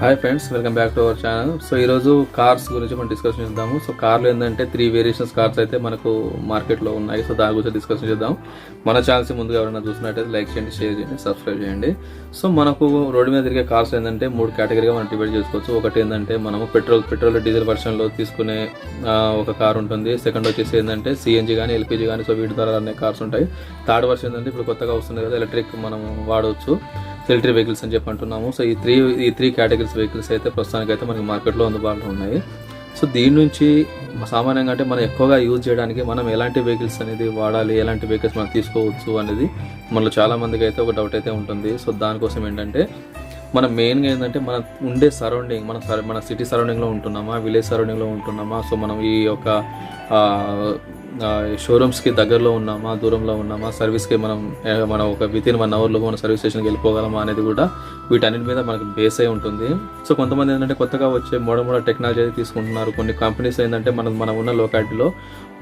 Hi friends welcome back to our channel so ఈరోజు cars గురించి మనం డిస్కషన్ చేద్దాము. సో కార్లు ఏంటంటే త్రీ వేరియేషన్స్ కార్స్ అయితే మనకు మార్కెట్లో ఉన్నాయి. సో దాని గురించి డిస్కషన్ చేద్దాం. మన ఛానల్స్ ముందుగా ఎవరైనా చూసినట్టయితే లైక్ చేయండి షేర్ చేయండి సబ్స్క్రైబ్ చేయండి. సో మనకు రోడ్డు మీద తిరిగే కార్స్ ఏంటంటే మూడు కేటగిరీగా మనం డివైడ్ చేసుకోవచ్చు. ఒకటి ఏంటంటే మనము పెట్రోల్ పెట్రోల్ డీజిల్ వర్షన్లో తీసుకునే ఒక కార్ ఉంటుంది. సెకండ్ వచ్చేసి ఏంటంటే సిఎన్జీ కానీ ఎల్పిజి కానీ సో వీటి ద్వారా అనే కార్స్ ఉంటాయి. థర్డ్ వర్షన్ ఏంటంటే ఇప్పుడు కొత్తగా వస్తుంది కదా ఎలక్ట్రిక్ మనం వాడవచ్చు. ఎలక్ట్రిక్ వెహికల్స్ అని చెప్పి అంటున్నాము. సో ఈ త్రీ ఈ త్రీ కేటగిరీస్ వెహికల్స్ అయితే ప్రస్తుతానికి అయితే మనకి మార్కెట్లో అందుబాటులో ఉన్నాయి. సో దీని నుంచి సామాన్యంగా అంటే మనం ఎక్కువగా యూజ్ చేయడానికి మనం ఎలాంటి వెహికల్స్ అనేది వాడాలి ఎలాంటి వెహికల్స్ మనం తీసుకోవచ్చు అనేది మనలో చాలా మందికి అయితే ఒక డౌట్ అయితే ఉంటుంది. సో దానికోసం ఏంటంటే మనం మెయిన్గా ఏంటంటే మనం ఉండే సరౌండింగ్ మన సర- మన సిటీ సరౌండింగ్లో ఉంటున్నామా విలేజ్ సరౌండింగ్లో ఉంటున్నామా? సో మనం ఈ యొక్క షోరూమ్స్కి దగ్గరలో ఉన్నామా దూరంలో ఉన్నామా? సర్వీస్కి మనం మనం ఒక వితిన్ వన్ అవర్లో మన సర్వీస్ స్టేషన్కి వెళ్ళిపోగలమా అనేది కూడా వీటన్నిటి మీద మనకి బేస్ అయి ఉంటుంది. సో కొంతమంది ఏంటంటే కొత్తగా వచ్చే మోడల్ మోడల్ టెక్నాలజీ అయితే తీసుకుంటున్నారు. కొన్ని కంపెనీస్ ఏంటంటే మనం మనం ఉన్న లోకాలిటీలో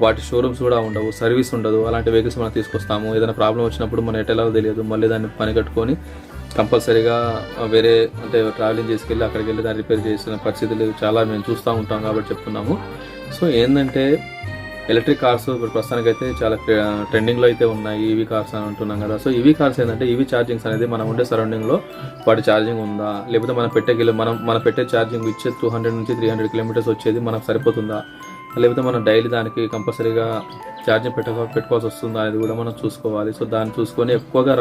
వాటి షోరూమ్స్ కూడా ఉండవు సర్వీస్ ఉండదు. అలాంటి వెహికల్స్ మనం తీసుకొస్తాము. ఏదైనా ప్రాబ్లం వచ్చినప్పుడు మనం ఎట్లా తెలియదు. మళ్ళీ దాన్ని పని కట్టుకొని కంపల్సరీగా వేరే అంటే ట్రావెలింగ్ చేసుకెళ్ళి అక్కడికి వెళ్ళి దాన్ని రిపేర్ చేసిన పరిస్థితులు చాలా మేము చూస్తూ ఉంటాం కాబట్టి చెప్తున్నాము. సో ఏంటంటే ఎలక్ట్రిక్ కార్స్ ఇప్పుడు ప్రస్తుతానికి అయితే చాలా ట్రెండింగ్లో అయితే ఉన్నాయి. ఈవీ కార్స్ అని అంటున్నాం కదా. సో ఈవీ కార్స్ ఏంటంటే ఈవీ ఛార్జింగ్స్ అనేది మనం ఉండే సరౌండింగ్లో వాటి ఛార్జింగ్ ఉందా? లేకపోతే మనం పెట్టే కిలో మనం మనం పెట్టే ఛార్జింగ్ ఇచ్చే టూ హండ్రెడ్ నుంచి త్రీ హండ్రెడ్ కిలోమీటర్స్ వచ్చేది మనకు సరిపోతుందా? లేకపోతే మనం డైలీ దానికి కంపల్సరీగా ఛార్జింగ్ పెట్టక పెట్టుకోవాల్సి వస్తుందా అనేది కూడా మనం చూసుకోవాలి. సో దాన్ని చూసుకొని ఎక్కువగా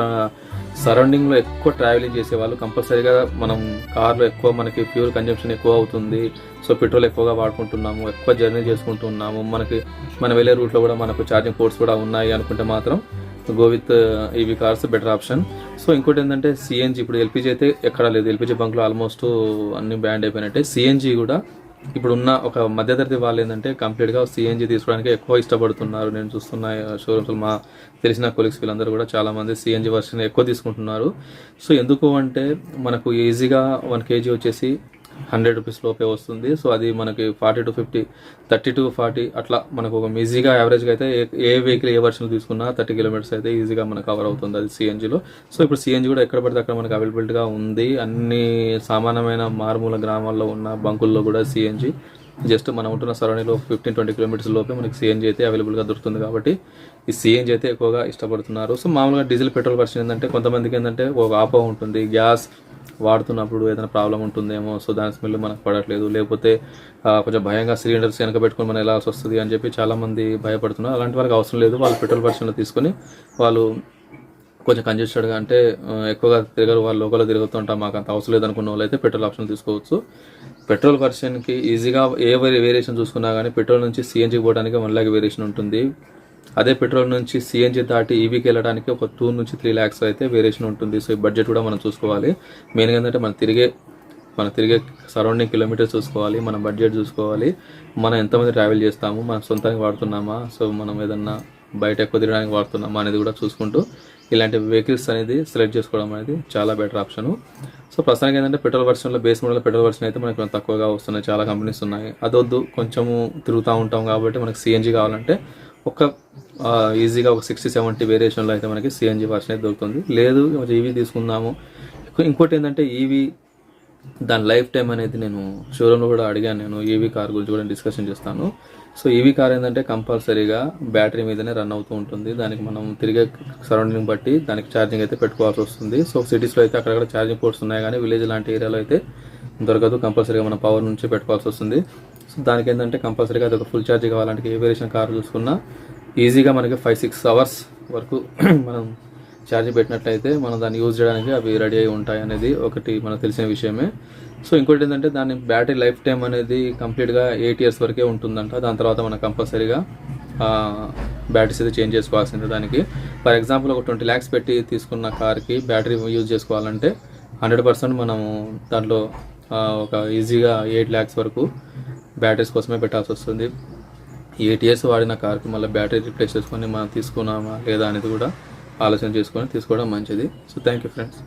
సరౌండింగ్లో ఎక్కువ ట్రావెలింగ్ చేసేవాళ్ళు కంపల్సరీగా మనం కార్లో ఎక్కువ మనకి ఫ్యూల్ కన్జంప్షన్ ఎక్కువ అవుతుంది. సో పెట్రోల్ ఎక్కువగా వాడుకుంటున్నాము ఎక్కువ జర్నీ చేసుకుంటున్నాము. మనకి మనం వెళ్ళే రూట్లో కూడా మనకు ఛార్జింగ్ పోర్ట్స్ కూడా ఉన్నాయి అనుకుంటే మాత్రం go with EV cars better option. So ఇంకోటి ఏంటంటే సిఎన్జి ఇప్పుడు ఎల్పిజి అయితే ఎక్కడా లేదు. ఎల్పిజి బంక్లో ఆల్మోస్ట్ అన్ని బ్యాండ్ అయిపోయినట్టే. సిఎన్జి కూడా ఇప్పుడు ఉన్న ఒక మధ్యతరగతి వాళ్ళు ఏంటంటే కంప్లీట్గా సిఎన్జి తీసుకోవడానికి ఎక్కువ ఇష్టపడుతున్నారు. నేను చూస్తున్న షోరూమ్స్ మా తెలిసిన కొలీగ్స్ వీళ్ళందరూ కూడా చాలామంది సిఎన్జి వర్షన్ ఎక్కువ తీసుకుంటున్నారు. సో ఎందుకు అంటే మనకు ఈజీగా వన్ కేజీ వచ్చేసి హండ్రెడ్ రూపీస్ లోపే వస్తుంది. సో అది మనకి forty to fifty thirty to forty అట్లా మనకు ఒక ఈజీగా యావరేజ్గా అయితే ఏ- ఏ వెహికల్ ఏ వర్షన్ తీసుకున్నా థర్టీ కిలోమీటర్స్ అయితే ఈజీగా మనకు కవర్ అవుతుంది అది సిఎన్జిలో సో ఇప్పుడు సిఎన్జి కూడా ఎక్కడ పడితే అక్కడ మనకు అవైలబిలిటీగా ఉంది. అన్ని సామాన్యమైన మారుమూల గ్రామాల్లో ఉన్న బంకుల్లో కూడా సిఎన్జి జస్ట్ మనం ఉంటున్న సరౌండింగ్లో ఫిఫ్టీన్ ట్వంటీ కిలోమీటర్స్ లోపే మనకి సిఎన్జి అయితే అవైలబుల్గా దొరుకుతుంది కాబట్టి ఈ సిఎన్జి అయితే ఎక్కువగా ఇష్టపడుతున్నారు. సో మామూలుగా డీజిల్ పెట్రోల్ వర్షన్ ఏంటంటే కొంతమందికి ఏంటంటే ఒక ఆపో ఉంటుంది గ్యాస్ వాడుతున్నప్పుడు ఏదైనా ప్రాబ్లం ఉంటుందేమో సో దాని స్మెల్ మనకు పడట్లేదు. లేకపోతే కొంచెం భయంగా సిలిండర్స్ వెనక పెట్టుకొని మనం వెళ్ళాల్సి వస్తుంది అని చెప్పి చాలామంది భయపడుతున్నారు. అలాంటి వాళ్ళకి అవసరం లేదు. వాళ్ళు పెట్రోల్ వర్షన్లో తీసుకొని వాళ్ళు కొంచెం కంజెస్టెడ్గా అంటే ఎక్కువగా తిరగరు. వాళ్ళు లోకల్లో తిరుగుతుంటాం మాకు అంత అవసరం లేదనుకున్న వాళ్ళు అయితే పెట్రోల్ ఆప్షన్ తీసుకోవచ్చు. పెట్రోల్ వర్షన్కి ఈజీగా ఏ వేరియేషన్ చూసుకున్నా కానీ పెట్రోల్ నుంచి సిఎన్జీకి పోవడానికి వన్ ల్యాక్ వేరియేషన్ ఉంటుంది. అదే పెట్రోల్ నుంచి సిఎన్జి దాటి ఈవీకి వెళ్ళడానికి ఒక టూ నుంచి త్రీ ల్యాక్స్ అయితే వేరియేషన్ ఉంటుంది. సో ఈ బడ్జెట్ కూడా మనం చూసుకోవాలి. మెయిన్గా ఏంటంటే మనం తిరిగే మనం తిరిగే సరౌండింగ్ కిలోమీటర్స్ చూసుకోవాలి. మన బడ్జెట్ చూసుకోవాలి. మనం ఎంతమంది ట్రావెల్ చేస్తాము? మనం సొంతంగా వాడుతున్నామా? సో మనం ఏదన్నా బయట ఎక్కువ తిరగడానికి వాడుతున్నామా అనేది కూడా చూసుకుంటూ ఇలాంటి వెహికల్స్ అనేది సెలెక్ట్ చేసుకోవడం అనేది చాలా బెటర్ ఆప్షను సో ప్రస్తుతానికి ఏంటంటే పెట్రోల్ వర్షన్లో బేస్ మోడల్ పెట్రోల్ వర్షన్ అయితే మనకి తక్కువగా వస్తున్నాయి. చాలా కంపెనీస్ ఉన్నాయి. అదొద్దు. కొంచెము తిరుగుతూ ఉంటాం కాబట్టి మనకి సిఎన్జి కావాలంటే ఒక ఈజీగా ఒక సిక్స్టీ సెవెంటీ వేరియేషన్లో అయితే మనకి సిఎన్జి వర్షన్ అయితే దొరుకుతుంది. లేదు ఈవీ తీసుకుందాము. ఇంకోటి ఏంటంటే ఈవీ దాని లైఫ్ టైం అనేది నేను షోరూంలో కూడా అడిగాను. నేను ఈవీ కార్ గురించి కూడా డిస్కషన్ చేస్తాను. సో ఈవీ కార్ ఏంటంటే కంపల్సరీగా బ్యాటరీ మీదనే రన్ అవుతూ ఉంటుంది. దానికి మనం తిరిగే సరౌండింగ్ బట్టి దానికి ఛార్జింగ్ అయితే పెట్టుకోవాల్సి వస్తుంది. సో సిటీస్లో అయితే అక్కడక్కడ ఛార్జింగ్ పోర్ట్స్ ఉన్నాయి. కానీ విలేజ్ లాంటి ఏరియాలో అయితే దొరకదు. కంపల్సరీగా మన పవర్ నుంచి పెట్టుకోవాల్సి వస్తుంది. దానికి ఏంటంటే కంపల్సరీగా అది ఒక ఫుల్ ఛార్జ్ కావాలంటే ఏ వేరియేషన్ కార్ చూసుకున్నా ఈజీగా మనకి ఫైవ్ సిక్స్ అవర్స్ వరకు మనం ఛార్జ్ పెట్టినట్లయితే మనం దాన్ని యూజ్ చేయడానికి అవి రెడీ అయి ఉంటాయి అనేది ఒకటి మనకు తెలిసిన విషయమే. సో ఇంకోటి ఏంటంటే దాని బ్యాటరీ లైఫ్ టైం అనేది కంప్లీట్గా ఎయిట్ ఇయర్స్ వరకే ఉంటుందంట. దాని తర్వాత మనం కంపల్సరీగా బ్యాటరీస్ అయితే చేంజ్ చేసుకోవాల్సిందే దానికి. ఫర్ ఎగ్జాంపుల్ ఒక ట్వంటీ ల్యాక్స్ పెట్టి తీసుకున్న కార్కి బ్యాటరీ యూజ్ చేసుకోవాలంటే హండ్రెడ్ పర్సెంట్ మనము దాంట్లో ఒక ఈజీగా ఎయిట్ ల్యాక్స్ వరకు బ్యాటరీస్ కోసమే పెట్టాల్సి వస్తుంది. ఎయిట్ ఇయర్స్ వాడిన కార్కి మళ్ళీ బ్యాటరీ రిప్లేస్ చేసుకొని మనం తీసుకున్నామా లేదా అనేది కూడా ఆలోచన చేసుకొని తీసుకోవడం మంచిది. So thank you friends.